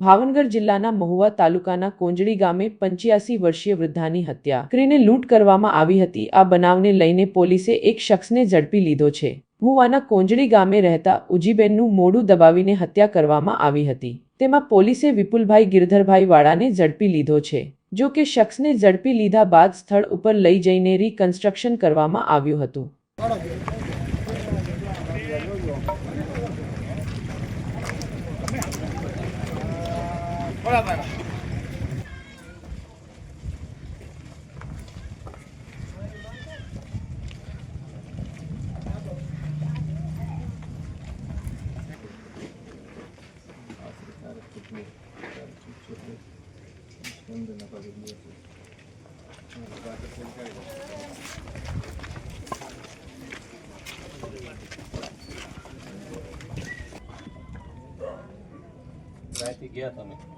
ભાવનગર જિલ્લાના મહુવા તાલુકાના કોંજડી ગામે પંચ્યાસી વર્ષીય વૃદ્ધાની હત્યા. કરીને લૂંટ કરવામાં આવી હતી. આ બનાવને લઈને પોલીસે એક શખ્સને ઝડપી લીધો છે. મહુવાના કોંજડી ગામે રહેતા ઉજીબેનનું મોડું દબાવીને હત્યા કરવામાં આવી હતી. તેમાં પોલીસે વિપુલભાઈ ગિરધરભાઈ વાળાને ઝડપી લીધો છે. જો કે શખ્સને ઝડપી લીધા બાદ સ્થળ ઉપર લઈ જઈને રિકન્સ્ટ્રક્શન કરવામાં આવ્યું હતું. રાતે ગયા તમે?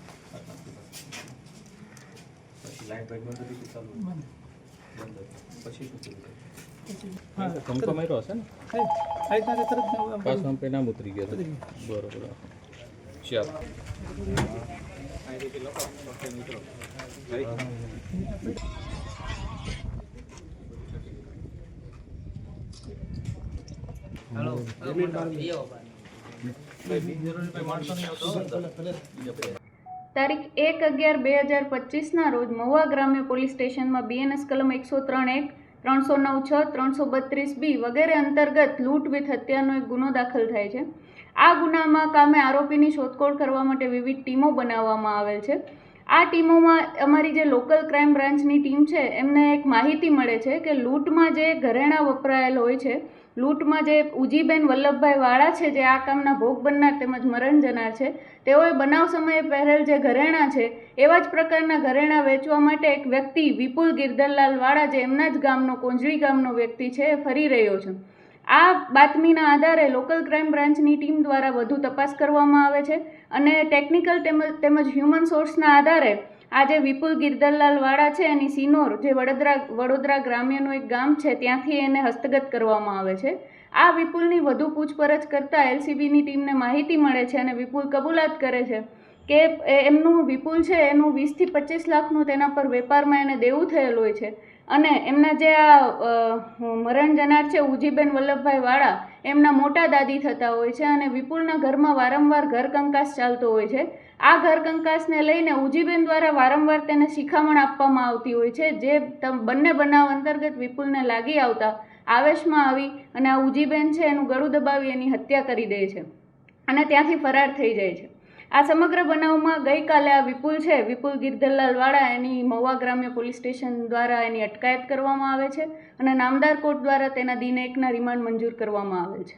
ને શું કરે? ખાલી પછી લાઈટ બાઈટ બંધ હતી કે ચાલુ મને બંધ હતી. પછી શું થયું પછી હા ધમકો માર્યો હશે ને આઈ તારે તરત ને આમ પાછું આમ કઈ નામ ઉતરી ગયા ઉતરી હતા. બરોબર ચાલો અહીંથી લોકો પકડી નીકળો Right? તારીખ એક અગિયાર બે હજાર પચીસના રોજ મહુવા ગ્રામ્ય પોલીસ સ્ટેશનમાં બીએનએસ કલમ એકસો ત્રણ એક, ત્રણસો નવ છ, ત્રણસો બત્રીસ બી વગેરે અંતર્ગત લૂંટ વિથ હત્યાનો એક ગુનો દાખલ થાય છે. આ ગુનામાં કામે આરોપીની શોધખોળ કરવા માટે વિવિધ ટીમો બનાવવામાં આવેલ છે. આ ટીમોમાં અમારી જે લોકલ ક્રાઇમ બ્રાન્ચની ટીમ છે, એમને એક માહિતી મળે છે કે લૂંટમાં જે ઘરેણાં વપરાયેલ હોય છે, લૂંટમાં જે ઉજીબેન વલ્લભભાઈ વાળા છે, જે આ કામના ભોગ બનનાર તેમજ મરણ જનાર છે, તેઓએ બનાવ સમયે પહેરેલ જે ઘરેણાં છે, એવા જ પ્રકારના ઘરેણાં વેચવા માટે એક વ્યક્તિ વિપુલ ગિરધરલાલ વાળા, જે એમના જ ગામનો, કોંજળી ગામનો વ્યક્તિ છે, એ ફરી રહ્યો છે. આ બાતમીના આધારે લોકલ ક્રાઇમ બ્રાન્ચની ટીમ દ્વારા વધુ તપાસ કરવામાં આવે છે અને ટેકનિકલ તેમજ હ્યુમન સોર્સના આધારે આજે વિપુલ ગિરધરલાલ વાળા છે એની સિનોર, જે વડોદરા વડોદરા ગ્રામ્યનું એક ગામ છે, ત્યાંથી એને હસ્તગત કરવામાં આવે છે. આ વિપુલની વધુ પૂછપરછ કરતાં એલસીબીની ટીમને માહિતી મળે છે અને વિપુલ કબૂલાત કરે છે. કે એમનું વિપુલ છે, એનું વીસથી પચીસ લાખનું તેના પર વેપારમાં એને દેવું થયેલ હોય છે. અને એમના જે આ મરણ જનાર છે, ઉજીબેન વલ્લભભાઈ વાળા, એમના મોટા દાદી થતા હોય છે અને વિપુલના ઘરમાં વારંવાર ઘર કંકાસ ચાલતો હોય છે. આ ઘર કંકાસને લઈને ઉજીબેન દ્વારા વારંવાર તેને શિખામણ આપવામાં આવતી હોય છે, જે બંને બનાવ અંતર્ગત વિપુલને લાગી આવતા આવેશમાં આવી અને આ ઉજીબેન છે એનું ગળું દબાવી એની હત્યા કરી દે છે. અને ત્યાંથી ફરાર થઈ જાય છે. આ સમગ્ર બનાવમાં ગઈકાલે આ વિપુલ છે. વિપુલ ગિરધરલાલવાળા એની મહુવા ગ્રામ્ય પોલીસ સ્ટેશન દ્વારા એની અટકાયત કરવામાં આવે છે અને નામદાર કોર્ટ દ્વારા તેના દિન એકના રિમાન્ડ મંજૂર કરવામાં આવે છે.